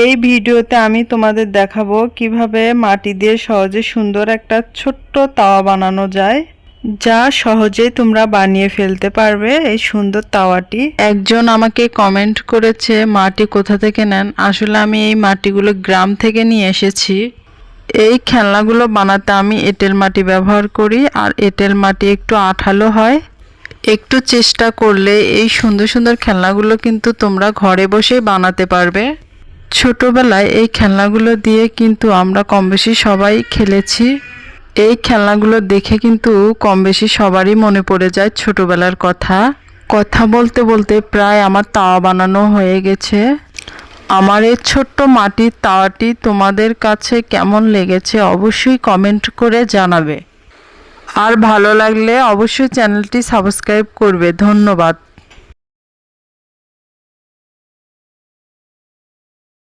এই ভিডিওতে আমি তোমাদের দেখাবো কীভাবে মাটি দিয়ে সহজে সুন্দর একটা ছোট্ট তাওয়া বানানো যায়, যা সহজেই তোমরা বানিয়ে ফেলতে পারবে এই সুন্দর তাওয়াটি। একজন আমাকে কমেন্ট করেছে, মাটি কোথা থেকে নেন? আসলে আমি এই মাটিগুলো গ্রাম থেকে নিয়ে এসেছি। এই খেলনাগুলো বানাতে আমি এঁটেল মাটি ব্যবহার করি, আর এঁটেল মাটি একটু আঠালো হয়। একটু চেষ্টা করলে এই সুন্দর সুন্দর খেলনাগুলো কিন্তু তোমরা ঘরে বসেই বানাতে পারবে। ছোটবেলায় এই খেলনাগুলো দিয়ে কিন্তু আমরা কম বেশি সবাই খেলেছি। এই খেলনাগুলো দেখে কিন্তু কম বেশি সবারই মনে পড়ে যায় ছোটবেলার কথা। কথা বলতে বলতে প্রায় আমার তাওয়া বানানো হয়ে গেছে। আমার এই ছোট্ট মাটির তাওয়াটি তোমাদের কাছে কেমন লেগেছে অবশ্যই কমেন্ট করে জানাবে। আর ভালো লাগলে অবশ্যই চ্যানেলটি সাবস্ক্রাইব করবে। ধন্যবাদ।